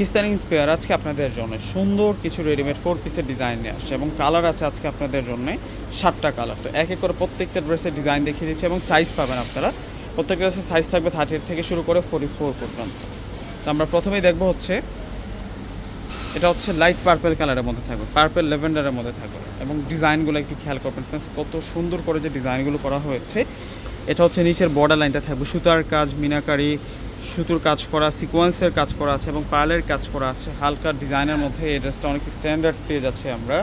Pakistani inspire আজকে আপনাদের জন্য। সুন্দর কিছু রেডিমেড ফোর পিসের ডিজাইন নিয়ে আসছে এবং কালার আছে আজকে আপনাদের জন্য সাতটা কালার তো এক এক করে প্রত্যেকটা ড্রেসের ডিজাইন দেখিয়ে দিচ্ছি এবং সাইজ পাবেন আপনারা। প্রত্যেকটা ড্রেসের সাইজ থাকবে থার্টি থেকে শুরু করে ফোর্টি ফোর পর্যন্ত। তো আমরা প্রথমেই দেখব হচ্ছে, এটা হচ্ছে লাইট পার্পেল কালারের মধ্যে থাকবে পার্পেল লেভেন্ডারের মধ্যে থাকবে। এবং ডিজাইনগুলো একটু খেয়াল করবেন ফ্রেন্ডস কত সুন্দর করে যে ডিজাইনগুলো করা হয়েছে। এটা হচ্ছে নিচের বর্ডার লাইনটা থাকবে, সুতার কাজ, মিনাকারি সুতোর কাজ করা সিকোয়েন্সের কাজ করা আছে এবং পার্লের কাজ করা আছে। হালকা ডিজাইনের মধ্যে এই ড্রেসটা অনেক স্ট্যান্ডার্ড পেয়ে যাচ্ছে আমরা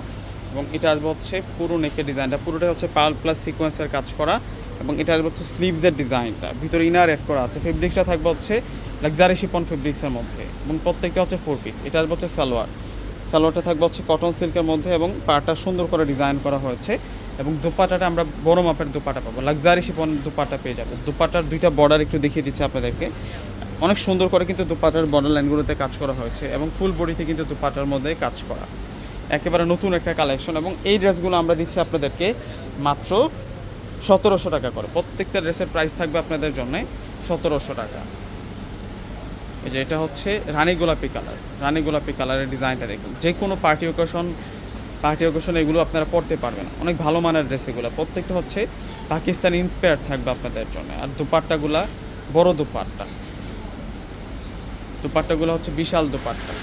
এবং এটা আসবে হচ্ছে পুরো নেকের ডিজাইনটা। পুরোটা হচ্ছে পার্ল প্লাস সিকোয়েন্সের কাজ করা এবং এটা আসবে হচ্ছে স্লিভসের ডিজাইনটা। ভিতরে ইনার অ্যাড করা আছে। ফেব্রিক্সটা থাকবে হচ্ছে লাক্সারি শিপন ফেব্রিক্সের মধ্যে এবং প্রত্যেকটা হচ্ছে ফোর পিস এটা আসবে হচ্ছে সালোয়ার। সালোয়ারটা থাকবে হচ্ছে কটন সিল্কের মধ্যে এবং পাটা সুন্দর করে ডিজাইন করা হয়েছে এবং দুপাটাটা আমরা বড় মাপের দুপাটা পাবো। লাক্সারি শিপন দুপাটা পেয়ে যাব। দুপাটার দুইটা বর্ডার একটু দেখিয়ে দিচ্ছি আপনাদেরকে। অনেক সুন্দর করে কিন্তু দুপাটার বর্ডার লাইনগুলোতে কাজ করা হয়েছে এবং ফুল বডিতে কিন্তু দুপাটার মধ্যে কাজ করা। একেবারে নতুন একটা কালেকশন এবং এই ড্রেসগুলো আমরা দিচ্ছি আপনাদেরকে মাত্র সতেরোশো টাকা করে। প্রত্যেকটা ড্রেসের প্রাইস থাকবে আপনাদের জন্য সতেরোশো টাকা। এই যে এটা হচ্ছে রানী গোলাপি কালার রানী গোলাপি কালারের ডিজাইনটা দেখুন। যে কোনো পার্টি ওকেশন পার্টি ওকেশন এগুলো আপনারা পড়তে পারবেন অনেক ভালো মানের ড্রেস এগুলো। প্রত্যেকটা হচ্ছে পাকিস্তান ইন্সপায়ার থাকবে আপনাদের জন্য। আর দুপাট্টাগুলা বড় দুপাট্টা। দুপাট্টাগুলো হচ্ছে বিশাল দুপাট্টা।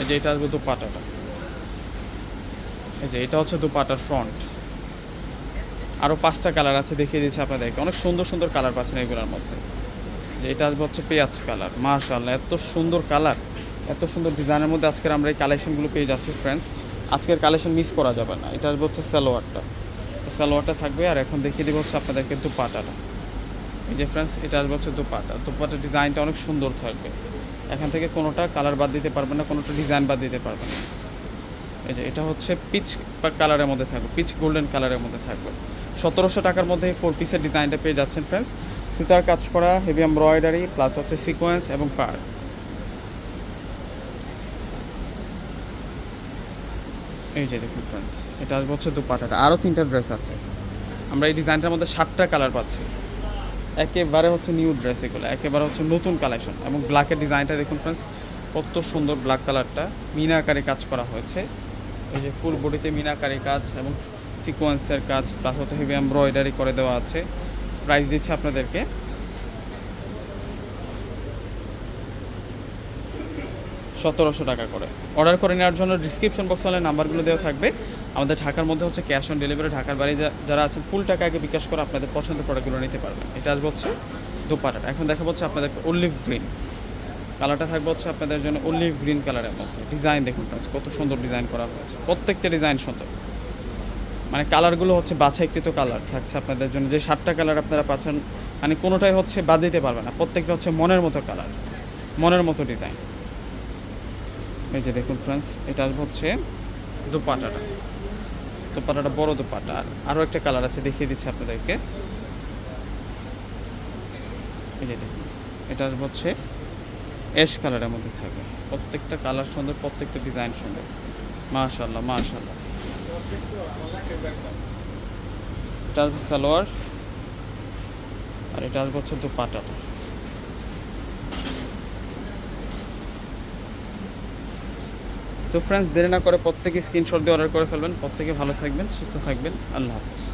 এই যে এটা আসবে দুপাট্টাটা। এই যে এটা হচ্ছে দুপাটার ফ্রন্ট আরও পাঁচটা কালার আছে, দেখিয়ে দিচ্ছি আপনাদেরকে। অনেক সুন্দর সুন্দর কালার পাচ্ছেন এগুলোর মধ্যে। যে এটা আসবে হচ্ছে পেঁয়াজ কালার মাশাআল্লাহ, এত সুন্দর কালার এত সুন্দর ডিজাইনের মধ্যে আজকের আমরা এই কালেকশনগুলো পেয়ে যাচ্ছি ফ্রেন্ডস আজকের কালেকশন মিস করা যাবে না। এটা আসবে হচ্ছে সালোয়ারটা। সালোয়ারটা থাকবে, আর এখন দেখিয়ে দেবো হচ্ছে আপনাদেরকে দুপাটাটা এই যে ফ্রেন্ডস এটা আসবে হচ্ছে দুপাটা দুপাটার ডিজাইনটা অনেক সুন্দর থাকবে। এখান থেকে কোনোটা কালার বাদ দিতে পারবেন না, কোনোটা ডিজাইন বাদ দিতে পারবেন না। এই যে এটা হচ্ছে পিচ কালারের মধ্যে থাকবে পিচ গোল্ডেন কালারের মধ্যে থাকবে। সতেরোশো টাকার মধ্যে ফোর পিসের ডিজাইনটা পেয়ে যাচ্ছেন ফ্রেন্ডস সুতার কাজ করা হেভি এমব্রয়ডারি প্লাস হচ্ছে সিকোয়েন্স এবং পার এই যে দেখুন ফ্রেন্ডস এটা আসবে হচ্ছে দুপাটাটা। আরও তিনটা ড্রেস আছে। আমরা এই ডিজাইনটার মধ্যে সাতটা কালার পাচ্ছি। একেবারে হচ্ছে নিউ ড্রেস এগুলো, একেবারে হচ্ছে নতুন কালেকশন এবং ব্ল্যাকের ডিজাইনটা দেখুন ফ্রেন্ডস কত সুন্দর ব্ল্যাক কালারটা মিনাকারি কাজ করা হয়েছে। এই যে ফুল বডিতে মিনাকারি কাজ এবং সিকোয়েন্সের কাজ প্লাস হচ্ছে হেভি এমব্রয়ডারি করে দেওয়া আছে। প্রাইস দিচ্ছে আপনাদেরকে। সতেরোশো টাকা করে। অর্ডার করে নেওয়ার জন্য ডিসক্রিপশন বক্স হলে নাম্বারগুলো দেওয়া থাকবে। আমাদের ঢাকার মধ্যে হচ্ছে ক্যাশ অন ডেলিভারি ঢাকার বাড়ি যারা আছেন ফুল টাকা আগে বিকাশ করে আপনাদের পছন্দের প্রোডাক্টগুলো নিতে পারবেন। এটা আসবে হচ্ছে দুপাটাটা এখন দেখা হচ্ছে আপনাদের অলিভ গ্রিন কালারটা থাকবে হচ্ছে আপনাদের জন্য অলিভ গ্রিন কালারের মধ্যে। ডিজাইন দেখুন friends, কত সুন্দর ডিজাইন করা হয়েছে। প্রত্যেকটা ডিজাইন সুন্দর। মানে কালারগুলো হচ্ছে বাছাইকৃত কালার থাকছে আপনাদের জন্য। যে সাতটা কালার আপনারা পাচ্ছেন মানে কোনোটাই হচ্ছে বাদ দিতে পারবে না। প্রত্যেকটা হচ্ছে মনের মতো কালার মনের মতো ডিজাইন এই যে দেখুন ফ্রেন্ডস এটা হচ্ছে দুপাটাটা দুপাটাটা বড় দুপাটা আর আরও একটা কালার আছে, দেখিয়ে দিচ্ছি আপনাদেরকে। এই যে দেখুন এটা হচ্ছে অ্যাশ কালারের মধ্যে থাকবে। প্রত্যেকটা কালার সুন্দর, প্রত্যেকটা ডিজাইন সুন্দর। মাশাল্লাহ মাশাল্লাহ এটা সালোয়ার, আর এটা হচ্ছে দুপাটাটা তো ফ্রেন্ডস দেরি না করে প্রত্যেকে স্ক্রিনশট দিয়ে অর্ডার করে ফেলবেন। প্রত্যেকে ভালো থাকবেন, সুস্থ থাকবেন। আল্লাহ হাফিজ।